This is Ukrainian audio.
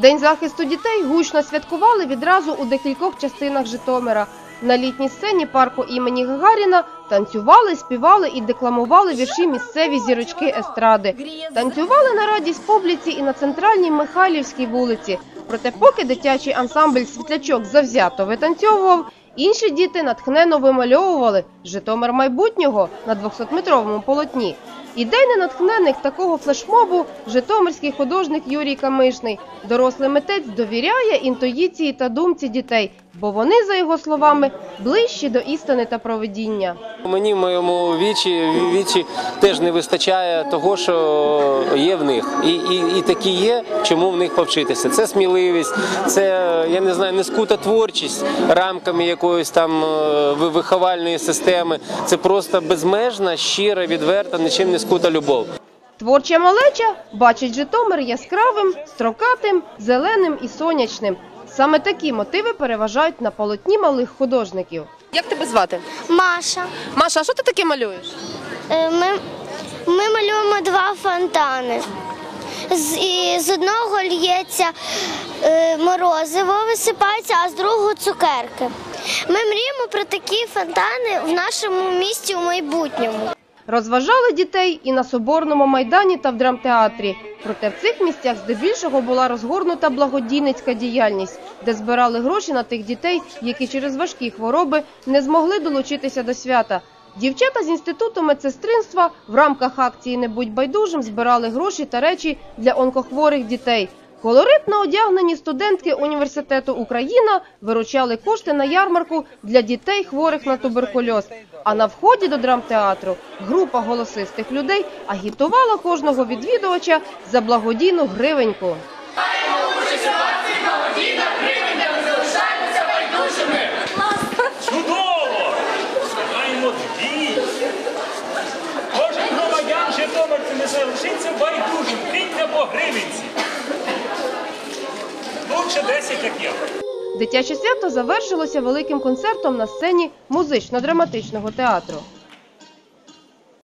День захисту дітей гучно святкували відразу у декількох частинах Житомира. На літній сцені парку імені Гагаріна танцювали, співали і декламували вірші місцеві зірочки естради. Танцювали на радість публіці і на центральній Михайлівській вулиці. Проте, поки дитячий ансамбль світлячок завзято витанцьовував, інші діти натхненно вимальовували Житомир майбутнього на 200-метровому полотні. Ідейний натхненник такого флешмобу житомирський художник Юрій Камишний. Дорослий митець довіряє інтуїції та думці дітей, бо вони, за його словами, ближчі до істини та проведіння. Мені в моєму вічі, вічі теж не вистачає того, що є в них. І, і, і такі є, чому в них повчитися. Це сміливість, це я не знаю, не скута творчість рамками якоїсь там е, виховальної системи. Це просто безмежна, щира, відверта, нічим не скута любов. Творча малеча бачить Житомир яскравим, строкатим, зеленим і сонячним. Саме такі мотиви переважають на полотні малих художників. Як тебе звати? Маша. Маша, а що ти таке малюєш? Е, Ми, ми малюємо два фонтани. З, і з одного лється е, морозиво, висипається, а з другого цукерки. Ми мріємо про такі фонтани в нашому місті у майбутньому. Розважали дітей і на Соборному майдані та в драмтеатрі. Проте в цих місцях здебільшого була розгорнута благодійницька діяльність, де збирали гроші на тих дітей, які через важкі хвороби не змогли долучитися до свята. Дівчата з інституту медсестринства в рамках акції Не будь байдужим збирали гроші та речі для онкохворих дітей. Колоритно одягнені студентки університету Україна виручали кошти на ярмарку для дітей хворих на туберкульоз. А на вході до драмтеатру група голосистих людей агітувала кожного відвідувача за благодійну гривеньку. Кожен громадян Житомирці не залишиться байдужим. Киньте по гривенці. Лучше 10, як я. Дитяче свято завершилося великим концертом на сцені музично-драматичного театру.